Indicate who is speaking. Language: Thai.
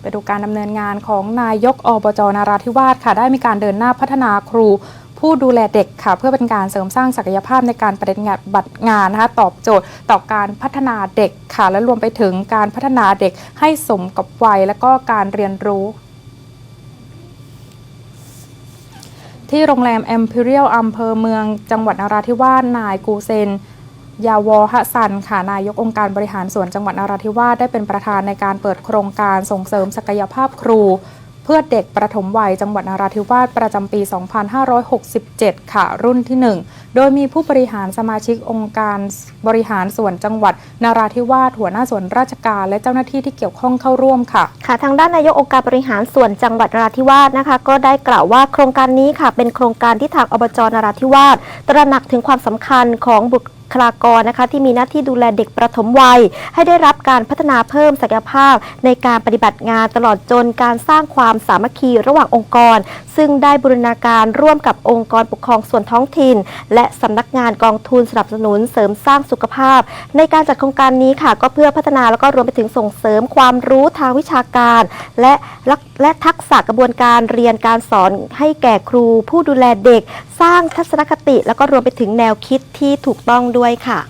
Speaker 1: ไปดูการดำเนินงานของนายกอบจนาราธิวาสค่ะ ได้มีการเดินหน้าพัฒนาครู ผู้ดูแลเด็กค่ะ เพื่อเป็นการเสริมสร้างศักยภาพในการปฏิบัติงานนะคะตอบโจทย์ต่อการพัฒนาเด็กค่ะ และรวมไปถึงการพัฒนาเด็กให้สมกับวัย และก็การเรียนรู้ที่โรงแรม Imperial อำเภอเมืองจังหวัดนราธิวาสนายกูเซน ยาวอฮะซันค่ะนายกองค์การบริหารส่วนจังหวัดนราธิวาสได้เป็นประธานในการเปิดโครงการส่งเสริมศักยภาพครู เพื่อเด็กประถมวัยจังหวัดนราธิวาสประจำปี 2567 ค่ะ รุ่นที่ 1 โดยมีผู้บริหารสมาชิกองค์การบริหารส่วนจังหวัดนราธิวาสหัวหน้าส่วนราชการ และเจ้าหน้าที่ที่เกี่ยวข้องเข้าร่วมค่ะ
Speaker 2: ค่ะ ทางด้านนายกองค์การบริหารส่วนจังหวัดนราธิวาสนะคะ ก็ได้กล่าวว่าโครงการนี้ค่ะ เป็นโครงการที่ทางอบจนราธิวาสตระหนักถึงความสำคัญของบุค คลากรนะคะ ที่มีหน้าที่ดูแลเด็กประถมวัย ให้ได้รับการพัฒนาเพิ่มศักยภาพ ในการปฏิบัติงานตลอดจนการสร้างความสามัคคีระหว่างองค์กร ซึ่งได้บูรณาการร่วมกับองค์กรปกครองส่วนท้องถิ่น และสำนักงานกองทุนสนับสนุนเสริมสร้างสุขภาพ ในการจัดโครงการนี้ค่ะ ก็เพื่อพัฒนาแล้วก็รวมไปถึงส่งเสริมความรู้ทางวิชาการ และและทักษะกระบวนการเรียนการสอนให้แก่ครู ผู้ดูแลเด็ก สร้างทัศนคติ แล้วก็รวมไปถึงแนวคิดที่ถูกต้องด้วยค่ะ